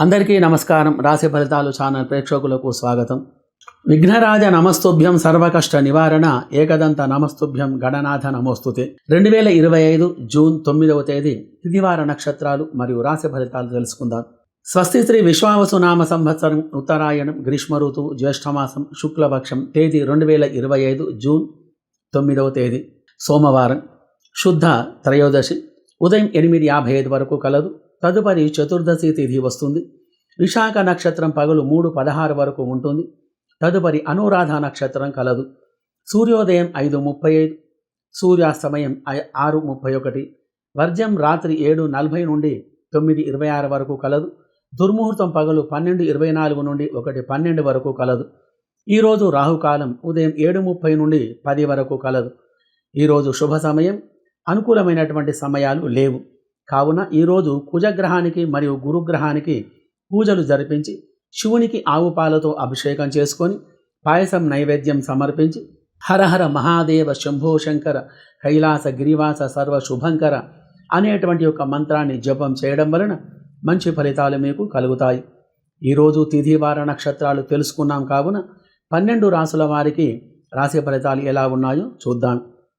అందరికీ నమస్కారం. రాశి ఫలితాలు ఛానల్ ప్రేక్షకులకు స్వాగతం. విఘ్నరాజ నమస్తుభ్యం సర్వకష్ట నివారణ ఏకదంత నమస్తుభ్యం గణనాథ నమోస్తుతే. రెండు వేల ఇరవై ఐదు జూన్ తొమ్మిదవ తేదీ తిదివార నక్షత్రాలు మరియు రాశి ఫలితాలు తెలుసుకుందాం. స్వస్తి శ్రీ విశ్వావసు నామ సంవత్సరం ఉత్తరాయణం గ్రీష్మ ఋతువు జ్యేష్ఠమాసం శుక్లపక్షం తేదీ రెండు వేల ఇరవై ఐదు జూన్ తొమ్మిదవ తేదీ. సోమవారం. శుద్ధ త్రయోదశి. ఉదయం ఎనిమిది యాభై ఐదు వరకు కలదు. తదుపరి చతుర్దశి తిథి వస్తుంది. విశాఖ నక్షత్రం పగలు మూడు పదహారు వరకు ఉంటుంది. తదుపరి అనురాధ నక్షత్రం కలదు. సూర్యోదయం ఐదు ముప్పై ఐదు సూర్యాస్తమయం ఆరు ముప్పై ఒకటి వర్జం రాత్రి ఏడు నలభై నుండి తొమ్మిది ఇరవై ఆరు వరకు కలదు. దుర్ముహూర్తం పగలు పన్నెండు ఇరవై నాలుగు నుండి ఒకటి పన్నెండు వరకు కలదు. ఈరోజు రాహుకాలం ఉదయం ఏడు ముప్పై నుండి పది వరకు కలదు. ఈరోజు శుభ సమయం. అనుకూలమైనటువంటి సమయాలు లేవు. కావున ఈరోజు కుజగ్రహానికి మరియు గురుగ్రహానికి పూజలు జరిపించి శివునికి ఆవు పాలతో అభిషేకం చేసుకొని పాయసం నైవేద్యం సమర్పించి హరహర మహాదేవ శంభో శంకర కైలాస గిరివాస సర్వ శుభంకర అనేటువంటి ఒక మంత్రాన్ని జపం చేయడం వలన మంచి ఫలితాలు మీకు కలుగుతాయి. ఈరోజు తిథివార నక్షత్రాలు తెలుసుకున్నాం కావున పన్నెండు రాసుల వారికి రాశి ఫలితాలు ఎలా ఉన్నాయో చూద్దాం.